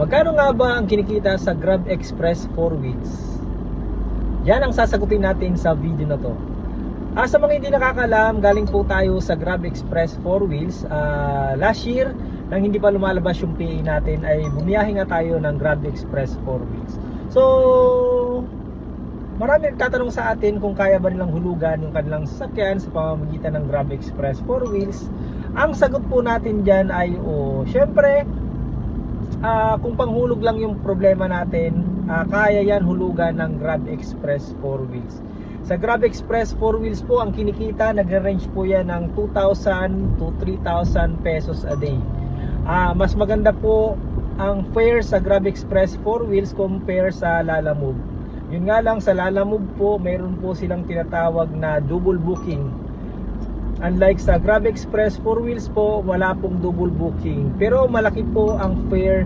Magkano nga ba ang kinikita sa Grab Express 4 wheels? Yan ang sasagutin natin sa video na to. Ah, sa mga hindi nakakalam, galing po tayo sa Grab Express 4 wheels. Ah, last year, nang hindi pa lumalabas yung PA natin, ay bumiyahe nga tayo ng Grab Express 4 wheels. So, marami nagtatanong sa atin kung kaya ba nilang hulugan yung kanilang sasakyan sa pamamagitan ng Grab Express 4 wheels. Ang sagot po natin dyan ay, oh, syempre, ah, kung panghulog lang yung problema natin, ah, kaya yan hulugan ng Grab Express 4 wheels. Sa Grab Express 4 wheels po, ang kinikita, nagre-range po yan ng 2,000 to 3,000 pesos a day. Ah, mas maganda po ang fare sa Grab Express 4 wheels compare sa Lalamove. Yun nga lang sa Lalamove po, mayroon po silang tinatawag na double booking. Unlike sa Grab Express 4 wheels po, wala pong double booking. Pero malaki po ang fare